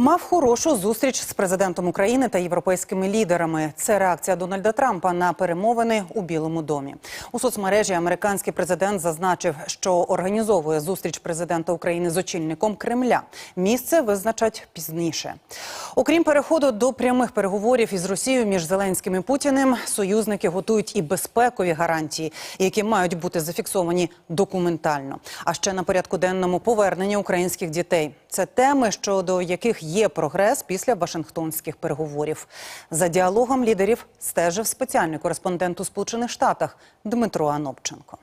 Мав хорошу зустріч з президентом України та європейськими лідерами. Це реакція Дональда Трампа на перемовини у Білому домі. У соцмережі американський президент зазначив, що організовує зустріч президента України з очільником Кремля. Місце визначать пізніше. Окрім переходу до прямих переговорів із Росією між Зеленським і Путіним, союзники готують і безпекові гарантії, які мають бути зафіксовані документально. А ще на порядку денному повернення українських дітей. Це теми, щодо яких є прогрес після Вашингтонських переговорів. За діалогом лідерів стежив спеціальний кореспондент у Сполучених Штатах Дмитро Анопченко.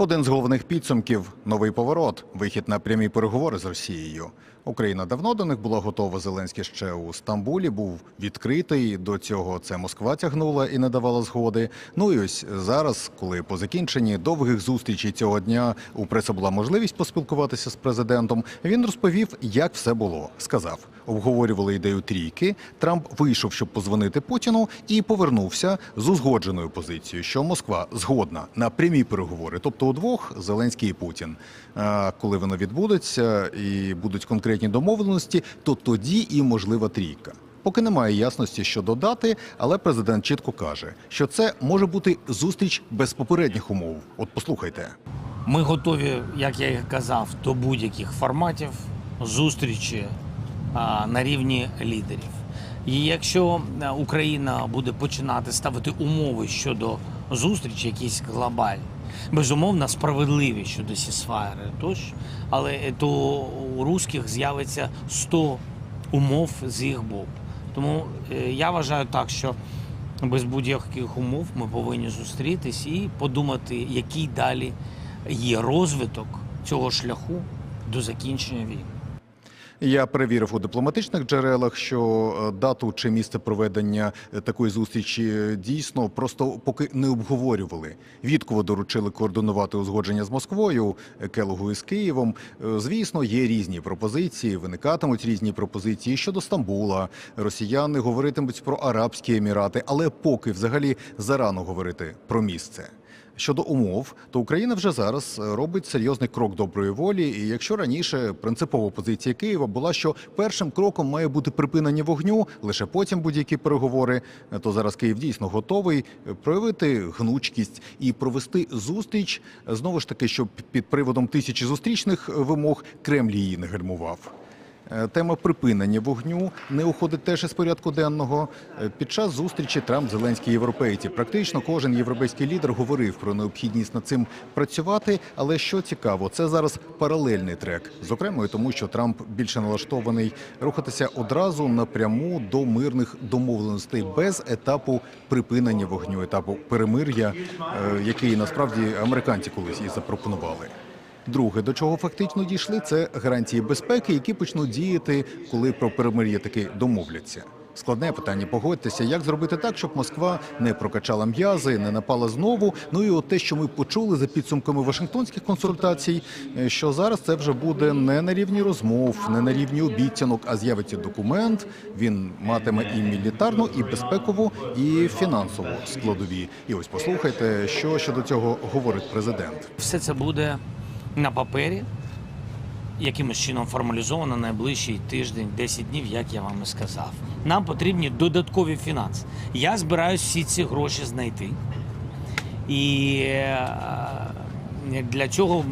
Один з головних підсумків новий поворот, вихід на прямі переговори з Росією. Україна давно до них була готова. Зеленський ще у Стамбулі був відкритий. До цього це Москва тягнула і не давала згоди. Ну і ось зараз, коли по закінченні довгих зустрічей цього дня у преси була можливість поспілкуватися з президентом, він розповів, як все було. Сказав, обговорювали ідею трійки. Трамп вийшов, щоб позвонити Путіну, і повернувся з узгодженою позицією, що Москва згодна на прямі переговори, тобто удвох Зеленський і Путін. Коли воно відбудеться і будуть конкретні домовленості, то тоді і можлива трійка. Поки немає ясності щодо дати, але президент чітко каже, що це може бути зустріч без попередніх умов. От послухайте. Ми готові, як я і казав, до будь-яких форматів зустрічі а, на рівні лідерів. І якщо е, Україна буде починати ставити умови щодо зустрічі, якісь глобальні, безумовно справедливі щодо сісфайри, тощо, але то у русських з'явиться 100 умов з їх боку. Тому е, я вважаю так, що без будь-яких умов ми повинні зустрітись і подумати, який далі є розвиток цього шляху до закінчення війни. Я перевірив у дипломатичних джерелах, що е, дату чи місце проведення е, такої зустрічі е, дійсно просто поки не обговорювали. Вітково доручили координувати узгодження з Москвою, Келогу із Києвом. Звісно, є різні пропозиції, виникатимуть різні пропозиції щодо Стамбула. Росіяни говоритимуть про Арабські Емірати, але поки взагалі зарано говорити про місце. Щодо умов, то Україна вже зараз е, робить серйозний крок доброї волі. І якщо раніше принципова позиція Києва була, що першим кроком має бути припинення вогню, лише потім будь-які переговори, е, то зараз Київ дійсно готовий е, проявити гнучкість і провести зустріч знову ж таки, щоб під приводом тисячі зустрічних вимог Кремль її не гальмував. Е, Тема припинення вогню не уходить теж із порядку денного. Е, Під час зустрічі Трамп Зеленський європейці. Практично кожен європейський лідер говорив про необхідність над цим працювати. Але що цікаво, це зараз паралельний трек. Зокрема, тому, що Трамп більше налаштований рухатися одразу напряму до мирних домовленостей без етапу припинення вогню, етапу перемир'я, е, який насправді американці колись і запропонували. Друге, до чого фактично дійшли, це гарантії безпеки, які почнуть діяти, коли про перемир'я таки домовляться. Складне питання, погодьтеся, як зробити так, щоб Москва не прокачала м'язи, не напала знову. Ну і от те, що ми почули за підсумками Вашингтонських консультацій, е, що зараз це вже буде не на рівні розмов, не на рівні обіцянок, а з'явиться документ. Він матиме і мілітарну, і безпекову, і фінансову складові. І ось послухайте, що щодо цього говорить президент. Все це буде на папері, якимось чином формалізовано найближчий тиждень, 10 днів, як я вам і сказав. Нам потрібні додаткові фінанси. Я збираюсь всі ці гроші знайти. І е, для цього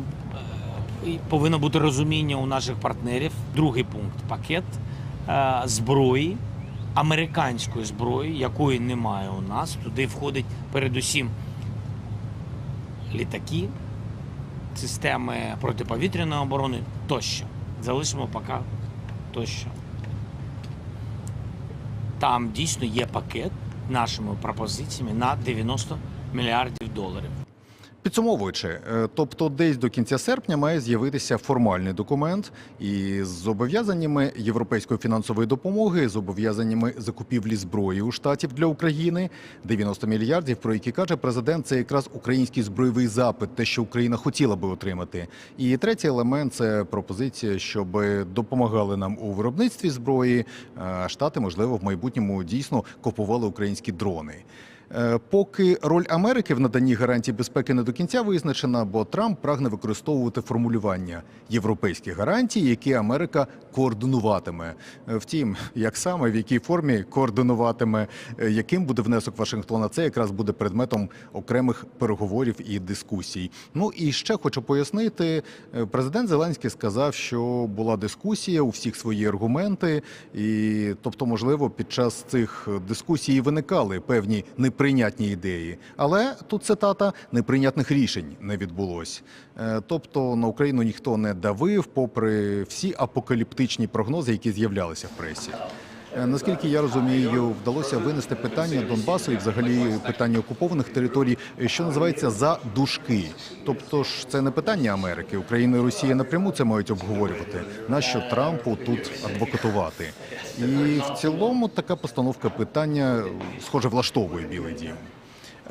е, повинно бути розуміння у наших партнерів. Другий пункт пакет е, зброї, американської зброї, якої немає у нас. Туди входить передусім літаки, системи протиповітряної оборони тощо. Залишимо поки тощо. Там дійсно є пакет нашими пропозиціями на 90 мільярдів доларів. Підсумовуючи, е, тобто десь до кінця серпня має з'явитися формальний документ із зобов'язаннями європейської фінансової допомоги, зобов'язаннями закупівлі зброї у штатів для України. 90 мільярдів, про які каже президент, це якраз український збройовий запит, те, що Україна хотіла би отримати. І третій елемент це пропозиція, щоб допомагали нам у виробництві зброї. Штати, можливо, в майбутньому дійсно купували українські дрони. Е, Поки роль Америки в наданні гарантій безпеки не до кінця визначена, бо Трамп прагне використовувати формулювання європейських гарантій, які Америка координуватиме. Е, Втім, як саме в якій формі координуватиме, е, яким буде внесок Вашингтона, це якраз буде предметом окремих переговорів і дискусій. Ну і ще хочу пояснити, президент Зеленський сказав, що була дискусія у всіх свої аргументи, і тобто, можливо, під час цих дискусій виникали певні неприйнятні ідеї. Але тут цитата неприйнятних рішень не відбулось. Е, Тобто на Україну ніхто не давив, попри всі апокаліптичні прогнози, які з'являлися в пресі. Е, Наскільки я розумію, вдалося винести питання Донбасу і взагалі питання окупованих територій, е, що називається за дужки. Тобто ж це не питання Америки. Україна і Росія напряму це мають обговорювати. Нащо Трампу тут адвокатувати? І в цілому така постановка питання, схоже, влаштовує Білий Дім.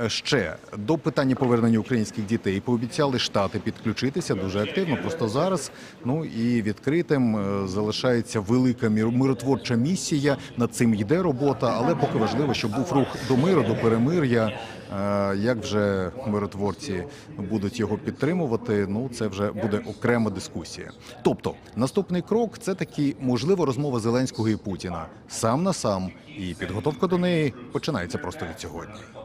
Ще до питання повернення українських дітей пообіцяли штати підключитися дуже активно. Просто зараз ну і відкритим е, залишається велика миротворча місія. Над цим йде робота, але поки важливо, щоб був рух до миру, до перемир'я. Е, Як вже миротворці будуть його підтримувати? Ну це вже буде окрема дискусія. Тобто, наступний крок це такі можливо розмова Зеленського і Путіна сам на сам, і підготовка до неї починається просто від сьогодні.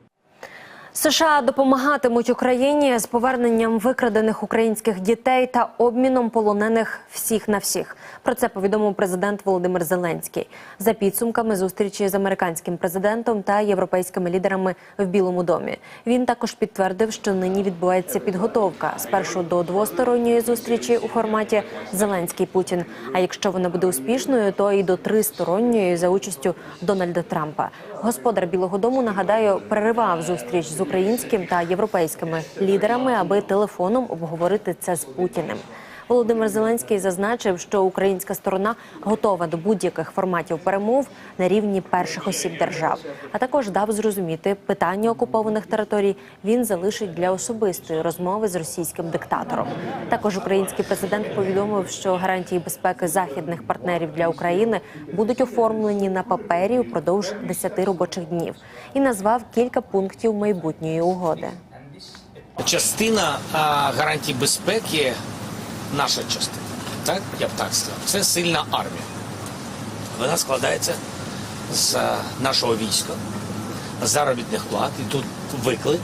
США допомагатимуть Україні з поверненням викрадених українських дітей та обміном полонених всіх на всіх. Про це повідомив президент Володимир Зеленський за підсумками зустрічі з американським президентом та європейськими лідерами в Білому домі. Він також підтвердив, що нині відбувається підготовка спершу до двосторонньої зустрічі у форматі Зеленський Путін. А якщо вона буде успішною, то і до тристоронньої за участю Дональда Трампа. Господар Білого Дому нагадаю переривав зустріч з українським та європейськими лідерами, аби телефоном обговорити це з Путіним. Володимир Зеленський зазначив, що українська сторона готова до будь-яких форматів перемов на рівні перших осіб держав. А також дав зрозуміти, питання окупованих територій він залишить для особистої розмови з російським диктатором. Також український президент повідомив, що гарантії безпеки західних партнерів для України будуть оформлені на папері упродовж 10 робочих днів і назвав кілька пунктів майбутньої угоди. Частина гарантій безпеки, наша частина, так я б так сказав, це сильна армія. Вона складається з нашого війська, заробітних плат. І тут виклик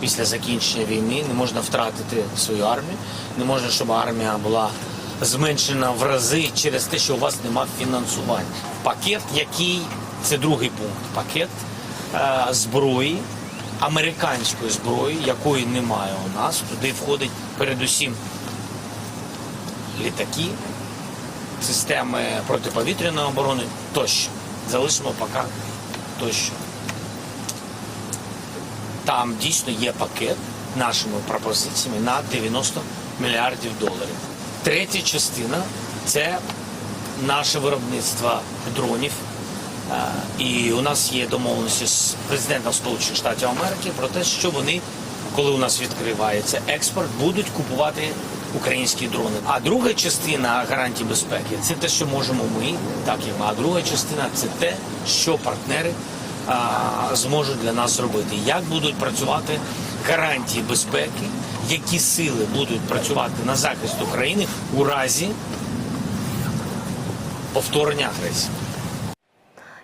після закінчення війни. Не можна втратити свою армію, не можна, щоб армія була зменшена в рази через те, що у вас немає фінансування. Пакет, який це другий пункт, пакет е, зброї американської зброї, якої немає у нас. Туди входить передусім літаки, системи протиповітряної оборони тощо. Залишимо поки тощо. Там дійсно є пакет нашими пропозиціями на 90 мільярдів доларів. Третя частина це наше виробництво дронів. Е, І у нас є домовленості з президентом Сполучених Штатів Америки про те, що вони, коли у нас відкривається експорт, будуть купувати українські дрони. А друга частина гарантій безпеки це те, що можемо ми, так і ми. А друга частина це те, що партнери а, зможуть для нас зробити. Як будуть працювати гарантії безпеки, які сили будуть працювати на захист України у разі повторення агресії.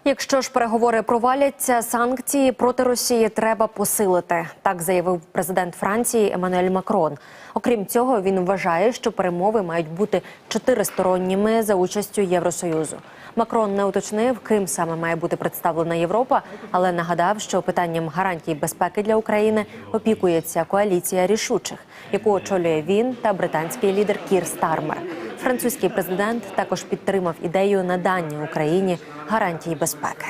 Якщо ж переговори проваляться, санкції проти Росії треба посилити. Так заявив президент Франції Еммануель Макрон. Окрім цього, він вважає, що перемови мають бути чотиристоронніми за участю Євросоюзу. Макрон не уточнив, ким саме має бути представлена Європа, але нагадав, що питанням гарантій безпеки для України опікується коаліція рішучих, яку очолює він та британський лідер Кір Стармер. Французький президент також підтримав ідею надання Україні гарантій безпеки.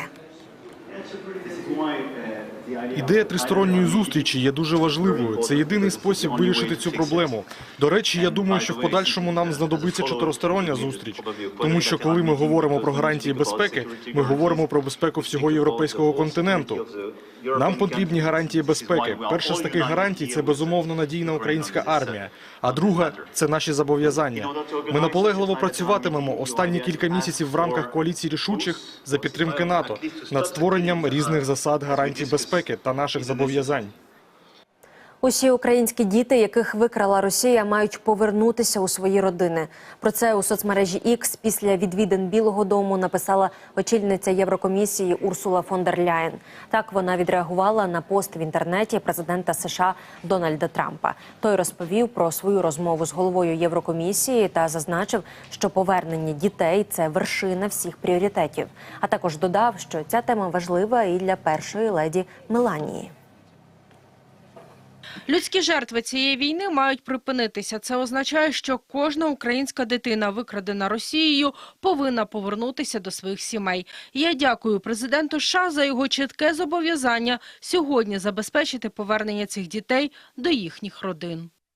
Ідея тристоронньої зустрічі є дуже важливою. Це єдиний спосіб вирішити цю проблему. До речі, я думаю, що в подальшому нам знадобиться чотиристороння зустріч, тому що коли ми говоримо про гарантії безпеки, ми говоримо про безпеку всього європейського континенту. Нам потрібні гарантії безпеки. Перша з таких гарантій це безумовно надійна українська армія. А друга це наші зобов'язання. Ми наполегливо працюватимемо останні кілька місяців в рамках коаліції рішучих за підтримки НАТО над створенням різних засад гарантій безпеки та наших зобов'язань. Усі українські діти, яких викрала Росія, мають повернутися у свої родини. Про це у соцмережі X після відвідин Білого Дому написала очільниця Єврокомісії Урсула фон дер Ляєн. Так вона відреагувала на пост в інтернеті президента США Дональда Трампа. Той розповів про свою розмову з головою Єврокомісії та зазначив, що повернення дітей це вершина всіх пріоритетів. А також додав, що ця тема важлива і для першої леді Меланії. Людські жертви цієї війни мають припинитися. Це означає, що кожна українська дитина, викрадена Росією, повинна повернутися до своїх сімей. Я дякую президенту США за його чітке зобов'язання сьогодні забезпечити повернення цих дітей до їхніх родин.